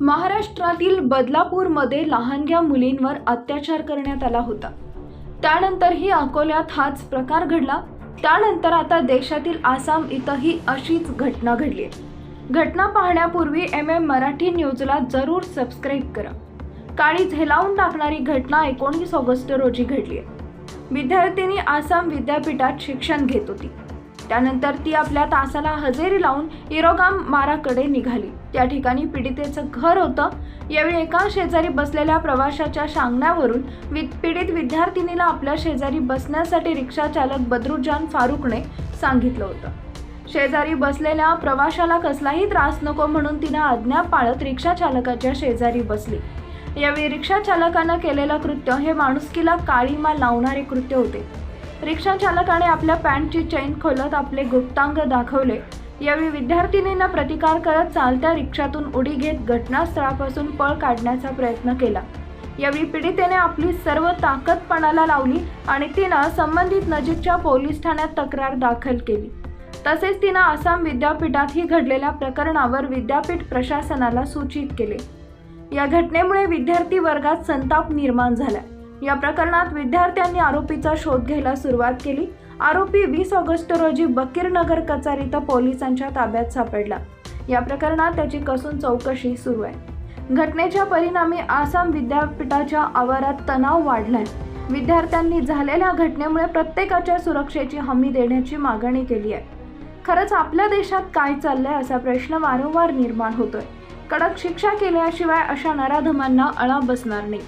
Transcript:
महाराष्ट्रातील बदलापूरमध्ये लहानग्या मुलींवर अत्याचार करण्यात आला होता. त्यानंतरही अकोल्यात हाच प्रकार घडला. त्यानंतर आता देशातील आसाम इथंही अशीच घटना घडली. घटना पाहण्यापूर्वी एम एम मराठी न्यूजला जरूर सबस्क्राईब करा. काळी झेलावून टाकणारी घटना एकोणीस ऑगस्ट रोजी घडली. आहे विद्यार्थिनी आसाम विद्यापीठात शिक्षण घेत होती. त्यानंतर ती आपल्या तासाला हजेरी लावून इरोगाम माराकडे निघाली. त्या ठिकाणी पीडितेचं घर होतं. यावेळी एका शेजारी बसलेल्या प्रवाशाच्या सांगण्यावरून वि पीडित विद्यार्थिनीला आपल्या शेजारी बसण्यासाठी रिक्षा चालक बद्रुजान फारुकने सांगितलं होतं. शेजारी बसलेल्या प्रवाशाला कसलाही त्रास नको म्हणून तिनं आज्ञा पाळत रिक्षा चालकाच्या शेजारी बसली. यावेळी रिक्षा चालकानं केलेलं कृत्य हे माणुसकीला काळीमा लावणारे कृत्य होते. रिक्षा चालकाने आपल्या पॅन्टची चैन खोलत आपले गुप्तांग दाखवले. यावेळी विद्यार्थिनींना प्रतिकार करत चालत्या रिक्षातून उडी घेत घटनास्थळापासून पळ काढण्याचा प्रयत्न केला. यावेळी पीडितेने आपली सर्व ताकद पणाला लावली आणि तिनं संबंधित नजीकच्या पोलीस ठाण्यात तक्रार दाखल केली. तसेच तिनं आसाम विद्यापीठातही घडलेल्या प्रकरणावर विद्यापीठ प्रशासनाला सूचित केले. या घटनेमुळे विद्यार्थी वर्गात संताप निर्माण झाला. या प्रकरणात विद्यार्थ्यांनी आरोपीचा शोध घ्यायला सुरुवात केली. आरोपी वीस ऑगस्ट रोजी बकीरनगर कचारीत पोलिसांच्या ताब्यात सापडला. या प्रकरणात त्याची कसून चौकशी सुरू आहे. घटनेच्या परिणामी आसाम विद्यापीठाच्या आवारात तणाव वाढलाय. विद्यार्थ्यांनी झालेल्या घटनेमुळे प्रत्येकाच्या सुरक्षेची हमी देण्याची मागणी केली आहे. खरंच आपल्या देशात काय चाललंय असा प्रश्न वारंवार निर्माण होतोय. कडक शिक्षा केल्याशिवाय अशा नराधमांना अळा बसणार नाही.